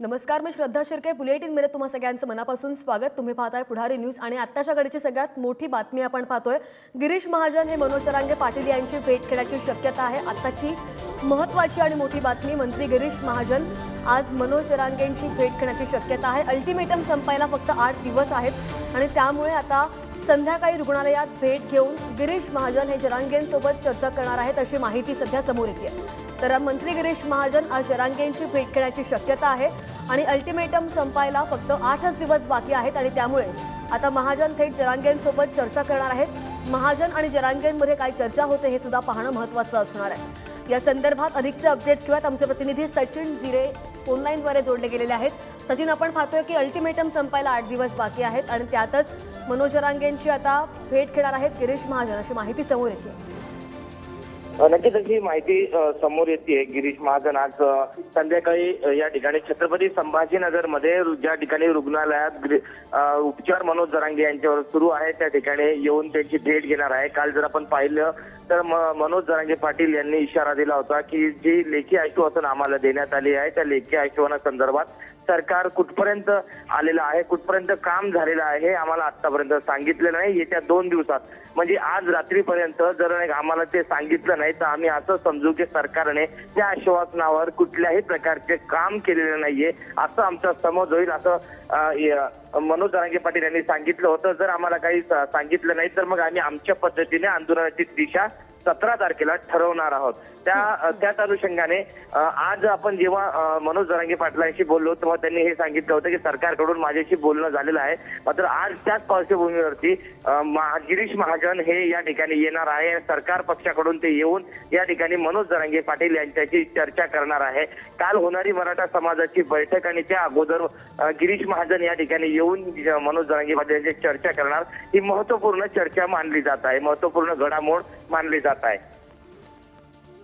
नमस्कार मी श्रद्धा शिर्के बुलेटिनमध्ये तुम्हा सगळ्यांचं मनापासून स्वागत. तुम्ही पाहताय पुढारी न्यूज आणि आत्ताच्या घडीची सगळ्यात मोठी बातमी आपण पाहतोय. गिरीश महाजन हे मनोज चरांगे पाटील यांची भेट घेण्याची शक्यता आहे. आत्ताची महत्वाची आणि मोठी बातमी मंत्री गिरीश महाजन आज मनोज जरांगेंची भेट घेण्याची शक्यता आहे. अल्टिमेटम संपायला फक्त आठ दिवस आहेत आणि त्यामुळे आता संध्याकाळी रुग्णालयात भेट घेऊन गिरीश महाजन हे जरांगेंसोबत चर्चा करणार आहेत अशी माहिती सध्या समोर येते. तर मंत्री गिरीश महाजन आज जरांगेंची भेट घेण्याची शक्यता आहे आणि अल्टिमेटम संपायला फक्त आठच दिवस बाकी आहेत आणि त्यामुळे आता महाजन थेट जरांगेंसोबत चर्चा करणार आहेत. महाजन आणि जरांगेंमध्ये काय चर्चा होते हे सुद्धा पाहणं महत्त्वाचं असणार आहे. या संदर्भात अधिकचे अपडेट्स घेऊयात. आमचे प्रतिनिधी सचिन जिरे फोनलाईनद्वारे जोडले गेलेले आहेत. सचिन आपण पाहतोय की अल्टिमेटम संपायला आठ दिवस बाकी आहेत आणि त्यातच मनोज जरांगेंची आता भेट घेणार आहेत. गिरीश महाजन अशी माहिती समोर येते. नक्कीच अशी माहिती समोर येते गिरीश महाजन आज संध्याकाळी या ठिकाणी छत्रपती संभाजीनगरमध्ये ज्या ठिकाणी रुग्णालयात ग्री- उपचार मनोज जरांगे यांच्यावर सुरू आहे त्या ठिकाणी येऊन त्यांची भेट घेणार आहे. काल जर आपण पाहिलं तर मनोज जरांगे पाटील यांनी इशारा दिला होता की जी लेखी आश्वासन आम्हाला देण्यात आली आहे त्या लेखी आश्वासनासंदर्भात सरकार कुठपर्यंत आलेलं आहे कुठपर्यंत काम झालेलं आहे आम्हाला आतापर्यंत सांगितलं नाही. येत्या दोन दिवसात म्हणजे आज रात्रीपर्यंत जर नाही आम्हाला ते सांगितलं नाही तर आम्ही असं समजू की सरकारने त्या आश्वासनावर कुठल्याही प्रकारचे काम केलेलं नाहीये असं आमचा समज होईल असं मनोज जरांगे पाटील यांनी सांगितलं होतं. जर आम्हाला काही सांगितलं नाही तर मग आम्ही आमच्या पद्धतीने आंदोलनाची दिशा सतरा तारखेला ठरवणार आहोत. त्या त्याच अनुषंगाने आज आपण जेव्हा मनोज जरांगे पाटलांशी बोललो तेव्हा त्यांनी हे सांगितलं होतं की सरकारकडून माझ्याशी बोलणं झालेलं आहे. मात्र आज त्याच पार्श्वभूमीवरती गिरीश महाजन हे या ठिकाणी येणार आहे. सरकार पक्षाकडून ते येऊन या ठिकाणी मनोज जरांगे पाटील यांच्याशी चर्चा करणार आहे. काल होणारी मराठा समाजाची बैठक आणि त्या अगोदर गिरीश महाजन या ठिकाणी येऊन मनोज जरांगे पाटील यांची चर्चा करणार. ही महत्त्वपूर्ण चर्चा मानली जात आहे. महत्त्वपूर्ण घडामोड मानली जात आहे.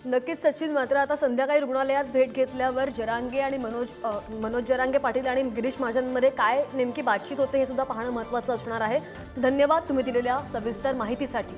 नक्कीच सचिन मात्र आता संध्याकाळी रुग्णालयात भेट घेतल्यावर जरांगे आणि मनोज अ, मनोज जरांगे पाटील आणि गिरीश महाजनमध्ये काय नेमकी बातचीत होते हे सुद्धा पाहणं महत्त्वाचं असणार आहे. धन्यवाद तुम्ही दिलेल्या सविस्तर माहितीसाठी.